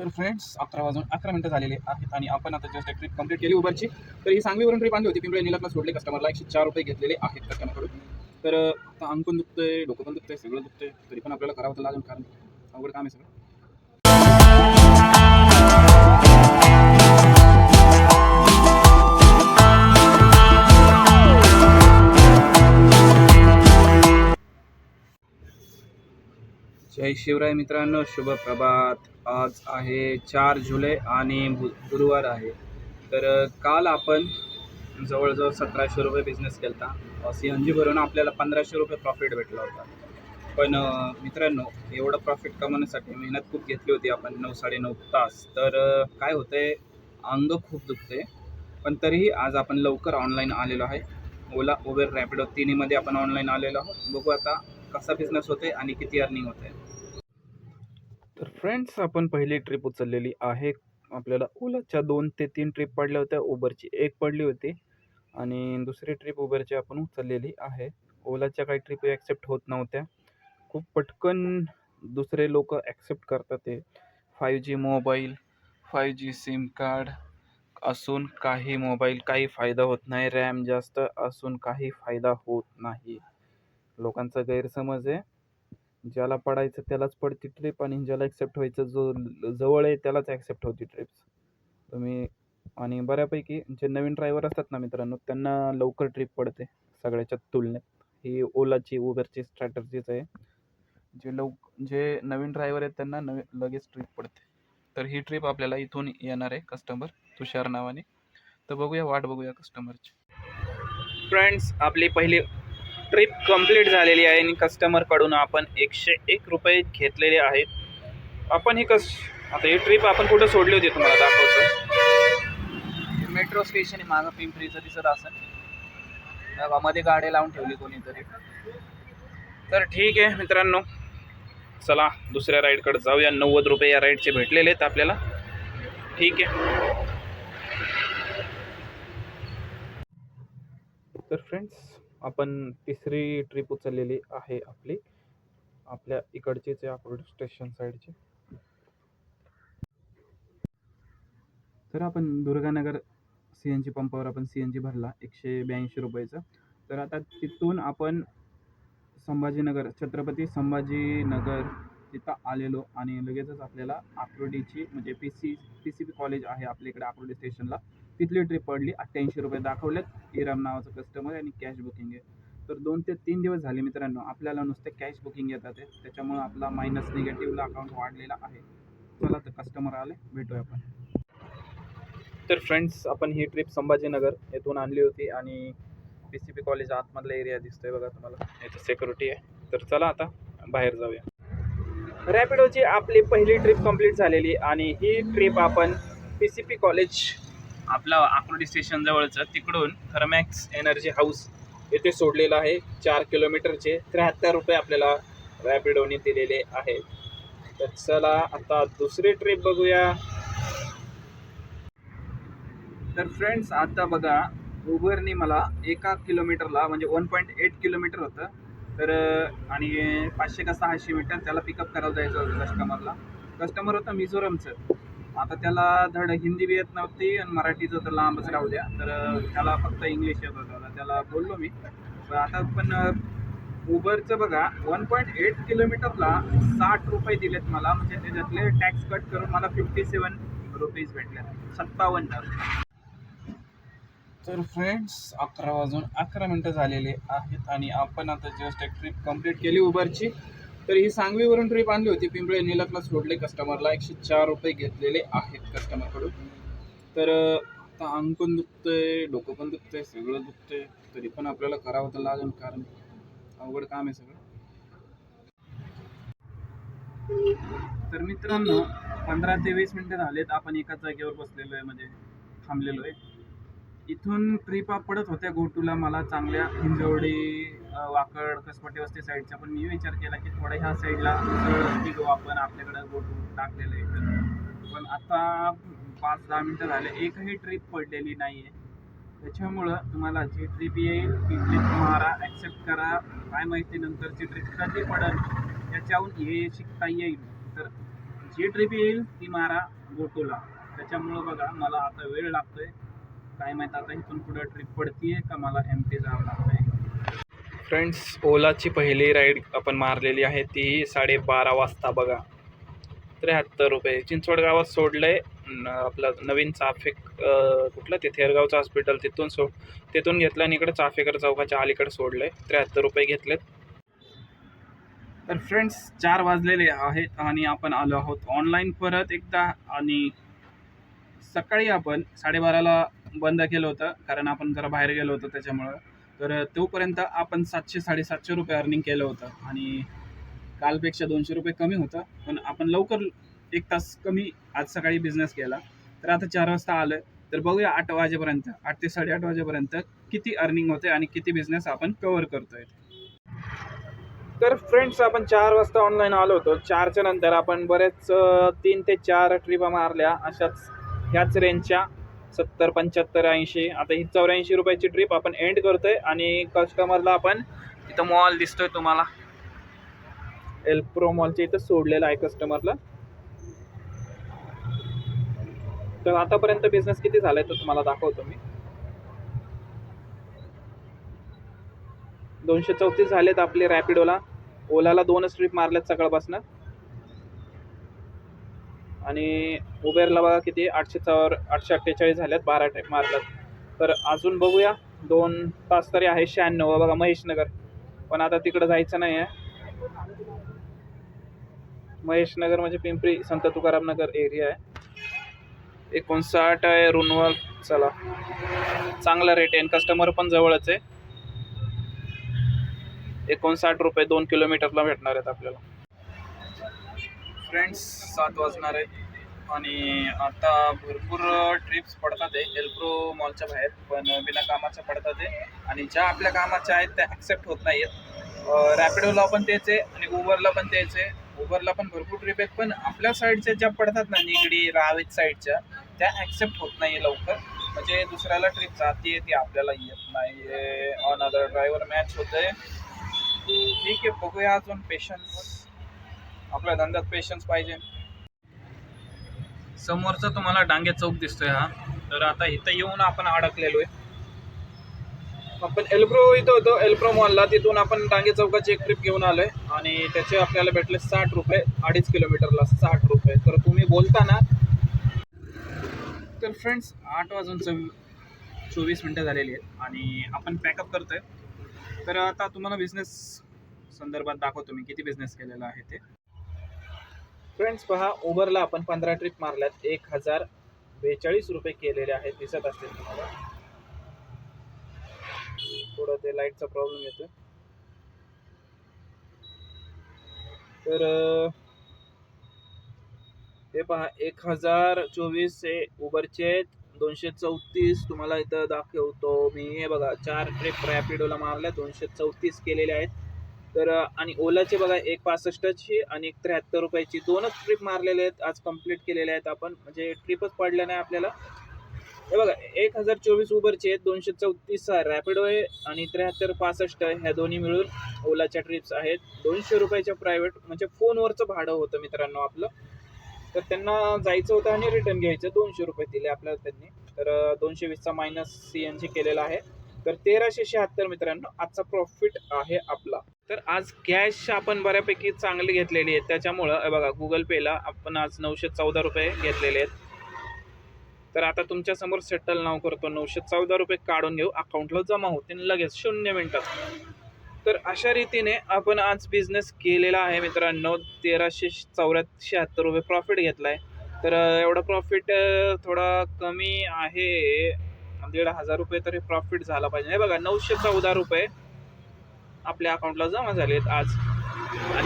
तर फ्रेंड्स अकरा वाजून अकरा मिनटं झालेले आहेत आणि आपण आता जस्ट एक ट्रिप कंप्लीट केली उबरची. तर ही सांगलीवरून ट्रिप आणली होती. पिंपळे निलातला सोडले. कस्टमरला एकशे चार रुपये घेतलेले आहेत कस्टमरकडून तर आता अंग पण दुखतंय डोकं पण दुखतंय सगळं दुखतंय. तरी पण आपल्याला करावं तर लागेल कारण अवघड काम आहे सगळं. जय शिवराय मित्रांनो शुभ प्रभात. आज आहे चार जुलै आणि बु- गुरुवार आहे. तर काल आपण जवळजवळ सतराशे रुपये बिझनेस केला होता सी एन जी भरून आपल्याला पंधराशे रुपये प्रॉफिट भेटला होता. पण मित्रांनो एवढं प्रॉफिट कमवण्यासाठी मेहनत खूप घेतली होती आपण नऊ साडेनऊ तास. तर काय काय होतंय अंग खूप दुखते पण तरीही आज आपण लवकर ऑनलाईन आलेलो आहे. ओला उबेर रॅपिडो तिन्हीमध्ये आपण ऑनलाईन आलेलो आहोत. बघू आता कसा बिझनेस होते आणि किती अर्निंग होते तर फ्रेंड्स आपण पहिली ट्रिप उचललेली आहे. आपल्याला ओलाच्या दोन ते तीन ट्रिप पडल्या होत्या. उबरची एक पडली होती. आणि दुसरी ट्रिप उबरची आपण उचललेली आहे. ओलाच्या काही ट्रिप ॲक्सेप्ट होत नव्हत्या. खूप पटकन दुसरे लोक ॲक्सेप्ट करतात ते. Five G mobile five G SIM card असून काही मोबाईल काही फायदा होत नाही. रॅम जास्त असून काही फायदा होत नाही. लोकांचा गैरसमज आहे. ज्याला पडायचं त्यालाच पडती ट्रिप आणि ज्याला ॲक्सेप्ट व्हायचं जो ल- जवळ आहे त्यालाच ॲक्सेप्ट होती ट्रिप्स तुम्ही आणि बऱ्यापैकी जे नवीन ड्रायव्हर असतात ना मित्रांनो त्यांना लवकर ट्रिप पडते सगळ्याच्या तुलनेत. ही ओलाची उबरची स्ट्रॅटर्जीच आहे. जे लव जे नवीन ड्रायव्हर आहेत त्यांना नवी लगेच ट्रिप पडते. तर ही ट्रिप आपल्याला इथून येणार आहे कस्टमर तुषार नावाने. तर बघूया वाट बघूया कस्टमरची फ्रेंड्स आपली पहिली ट्रिप कंप्लीट झालेली आहे आणि कस्टमरकडून आपण एकशे एक रुपये घेतलेले आहेत. आपण ही कस आता ही ट्रिप आपण कुठं सोडली होती तुम्हाला? दाखवतो. मेट्रो स्टेशन आहे मागं पिंपरीचं दिसत असेल. तेव्हा मध्ये गाड्या लावून ठेवली कोणीतरी. तर ठीक आहे मित्रांनो. चला दुसऱ्या राईडकडे जाऊया. नव्वद रुपये या राईडचे भेटलेले आहेत आपल्याला. ठीक आहे. तर फ्रेंड्स आपण तिसरी ट्रिप उचललेली आहे आपली. आपल्या इकडचीच आहे अकोट स्टेशन साईडची तर आपण दुर्गानगर सी एन जी पंपावर आपण सी एन जी भरला एकशे ब्याऐंशी रुपयाचा. तर आता तिथून आपण संभाजीनगर छत्रपती संभाजीनगर तिथं आलेलो आणि लगेचच आपल्याला आकुर्डीची म्हणजे P C P C P college आहे आपल्या इकडे आकुर्डी स्टेशनला तिथली ट्रिप पडली. अठ्ठ्याऐंशी रुपये दाखवलेत इराम नावाचं कस्टमर आणि कॅश बुकिंग आहे. तर दोन ते तीन दिवस झाले मित्रांनो आपल्याला नुसते कॅश बुकिंग येतात आहे. त्याच्यामुळं आपला मायनस निगेटिव्हला अकाउंट वाढलेला आहे. चला तर कस्टमर आले भेटूया आपण. तर फ्रेंड्स आपण ही ट्रिप संभाजीनगर येथून आणली होती आणि पी सी पी कॉलेज आतमधला एरिया दिसतोय बघा तुम्हाला. याचं सिक्युरिटी आहे. तर चला आता बाहेर जाऊया. रॅपिडोची आपली पहिली ट्रिप कंप्लीट झालेली आणि ही ट्रिप आपण पी सी पी कॉलेज आपला आकुर्डी स्टेशन जवळचं तिकडून थर्मॅक्स एनर्जी हाऊस येथे सोडलेलं आहे. चार किलोमीटरचे त्र्याहत्तर रुपये आपल्याला रॅपिडोने दिलेले आहेत तर चला आता दुसरी ट्रिप बघूया. तर फ्रेंड्स आता बघा उबरने मला एका किलोमीटरला म्हणजे वन पॉईंट एट किलोमीटर होतं. तर आणि पाचशे का सहाशे मीटर त्याला पिकअप करायला जायचं होतं कस्टमरला कस्टमर होतं मिझोरमचं. आता त्याला धड हिंदी बी येत नव्हती आणि मराठीचं तर लांबच राहू द्या. तर त्याला फक्त इंग्लिश येत होतं. त्याला बोललो मी. आता पण उबरचं बघा वन पॉईंट एट किलोमीटरला साठ रुपये दिलेत मला. म्हणजे त्याच्यातले टॅक्स कट करून मला फिफ्टी सेवन रुपीज भेटले सत्तावन्न तर फ्रेंड्स अकरा वाजून अकरा मिनटं झालेले आहेत आणि आपण आता जस्ट एक ट्रिप कंप्लीट केली उबरची. तर ही सांगवीवरून ट्रिप आणली होती. पिंपळे निलकला सोडले कस्टमरला एकशे चार रुपये घेतलेले आहेत कस्टमरकडून तर आता अंग पण दुखतंय डोकं पण दुखतंय सगळं दुखतंय. तरी पण आपल्याला करावं तर लागेल कारण अवघड काम आहे सगळं. तर मित्रांनो पंधरा ते वीस मिनिटं झालेत. आपण एकाच जागेवर बसलेलो आहे म्हणजे थांबलेलो आहे. इथून ट्रिपा पडत होत्या गोटूला. मला चांगल्या हिंजवडी वाकड कसपटे वस्ती साईडच्या पण मी विचार केला की थोड्या ह्या साईडला सरळ आपण आपल्याकडे गोटू टाकलेलं आहे तर. पण आता पाच दहा मिनटं झाले एकही ट्रिप पडलेली नाही आहे त्याच्यामुळं तुम्हाला जी ट्रिप येईल ती ट्रिप मारा ॲक्सेप्ट करा. काय माहिती नंतरची ट्रिप कधी पडेल त्याच्याहून हे शिकता येईल. तर जी ट्रिप येईल ती मारा गोटूला त्याच्यामुळं बघा मला आता वेळ लागतोय. काय माहीत आता इथून पुढे ट्रिप पडतीये का मला एम पी जावं लागतंय. फ्रेंड्स ओलाची पहिली राईड आपण मारलेली आहे ती साडेबारा वाजता बघा. त्र्याहत्तर रुपये. चिंचवड गावात सोडलं आहे आपलं नवीन चाफेक कुठलं? ते थेरगावचं हॉस्पिटल तिथून सो तिथून घेतलं आणि इकडे चाफेकर चौकाच्या अलीकडे आहे त्र्याहत्तर रुपये घेतलेत. तर फ्रेंड्स चार वाजलेले आहेत आणि आपण आलो आहोत ऑनलाईन परत एकदा आणि सकाळी आपण साडेबाराला बंद केलं होतं कारण आपण जरा बाहेर गेलो होतो त्याच्यामुळं. तर तोपर्यंत आपण सातशे साडेसातशे रुपये अर्निंग केलं होतं. आणि कालपेक्षा दोनशे रुपये कमी होतं. पण आपण लवकर एक तास कमी आज सकाळी बिझनेस केला. तर आता चार वाजता आलं तर बघूया आठ वाजेपर्यंत आठ ते साडेआठ वाजेपर्यंत किती अर्निंग होते आणि किती बिझनेस आपण कव्हर करतोय. तर फ्रेंड्स आपण चार वाजता ऑनलाईन आलो होतो. चारच्या नंतर आपण बरेच तीन ते चार ट्रिपा मारल्या अशाच ह्याच रेंजच्या सत्तर पंच्याहत्तर ऐंशी आता ही चौऱ्याऐंशी रुपयाची ट्रिप आपण एंड करतोय आणि कस्टमरला आपण इथं मॉल दिसतोय तुम्हाला. एल्प्रो मॉलच्या इथं सोडलेलं आहे कस्टमरला तर आतापर्यंत बिझनेस किती झालाय तो तुम्हाला दाखवतो मी. दोनशे चौतीस झालेत आपले रॅपिडोला ओलाला दोनच ट्रिप मारल्यात सकाळपासून. आणि उबेरला बघा किती आठशे चौर आठशे अठ्ठेचाळीस झाल्यात बारा टाईप मारल्यात. तर अजून बघूया दोन तास तरी आहे शहाण्णव बघा महेशनगर. पण आता तिकडं जायचं नाही आहे. महेशनगर म्हणजे पिंपरी संत तुकाराम नगर एरिया आहे. एकोणसाठ आहे रुनवर चला. चांगला रेट आहे कस्टमर पण जवळच आहे. एकोणसाठ रुपये दोन किलोमीटरला भेटणार आहेत आपल्याला. फ्रेंड्स सात वाजणार आहेत. आणि आता भरपूर ट्रिप्स पडतात आहे एल्प्रो मॉलच्या बाहेर पण बिना कामाच्या पडतात आहे आणि ज्या आपल्या कामाच्या आहेत त्या ॲक्सेप्ट होत नाही आहेत रॅपिडोला पण तेच आहे आणि उबरला पण तेच आहे. उबरला पण भरपूर ट्रिप आहेत पण आपल्या साईडच्या ज्या पडतात ना निगडी रावेत साईडच्या त्या ॲक्सेप्ट होत नाही आहे लवकर. म्हणजे दुसऱ्याला ट्रिप जाते ती आपल्याला येत नाही ऑन अदर ड्रायव्हर मॅच होतंय. ठीक आहे बघूया अजून पेशन्स आपल्या धंद्यात पेशन्स पाहिजे. समोरचा तुम्हाला डांगे चौक दिसतोय हा. तर आता इथं येऊन आपण अडकलेलो आहे आपण एल्प्रो इथं होतो एल्प्रो मॉलला तिथून आपण डांगे चौकाची एक ट्रिप घेऊन आलोय. आणि त्याचे आपल्याला भेटले साठ रुपये अडीच किलोमीटरला साठ रुपये. तर तुम्ही बोलताना तर फ्रेंड्स आठ वाजून चव चोवीस मिनटं झालेली आहेत आणि आपण पॅकअप करतोय. तर आता तुम्हाला बिझनेस संदर्भात दाखवतो मी किती बिझनेस केलेला आहे ते. फ्रेंड्स पहा उबरला आपण पंधरा ट्रिप मारल्यात. एक हजार बेचाळीस रुपये केलेले आहेत. दिसत असतील तुम्हाला. थोडं ते लाईटचा प्रॉब्लेम येतो तर ते हे पहा एक हजार चोवीस हे उबरचे दोनशे चौतीस तुम्हाला इथं दाखवतो मी. हे बघा चार ट्रिप रॅपिडोला मारल्या. दोनशे चौतीस केलेले आहेत. तर आणि ओलाचे बघा एक पासष्टची आणि एक त्र्याहत्तर रुपयाची दोनच ट्रिप मारलेले आहेत. आज कंप्लीट केलेले आहेत आपण. म्हणजे ट्रिपच पडल्या नाही आपल्याला. हे बघा एक हजार चोवीस उबरचे आहेत. दोनशे चौतीस रॅपिडो आहे आणि त्र्याहत्तर पासष्ट ह्या दोन्ही मिळून ओलाच्या ट्रिप्स आहेत. दोनशे रुपयाच्या प्रायव्हेट म्हणजे फोनवरचं भाडं होतं मित्रांनो आपलं. तर त्यांना जायचं होतं आणि रिटर्न घ्यायचं. दोनशे रुपये दिले आपल्याला त्यांनी. तर दोनशे वीसचा मायनस सी एन जी केलेला आहे. तर तेराशे शहात्तर मित्रांनो आजचा प्रॉफिट आहे आपला. तर आज कॅश आपण बऱ्यापैकी चांगली घेतलेली आहे. त्याच्यामुळं बघा गुगल पेला आपण आज नऊशे चौदा रुपये घेतलेले आहेत. तर आता तुमच्यासमोर सेटल नाव करतो. नऊशे चौदा रुपये काढून घेऊ. अकाउंटला जमा होतील लगेच. शून्य मिनिटात. तर अशा रीतीने आपण आज बिझनेस केलेला आहे मित्रांनो. तेराशे चौऱ्याऐंशी शहात्तर रुपये प्रॉफिट घेतला आहे तर एवढा एवढं प्रॉफिट थोडा कमी आहे. दीड हजार रुपये तरी प्रॉफिट झाला पाहिजे. हे बघा नऊशे चौदा रुपये आपल्या अकाउंटला जमा झालेत आज. आणि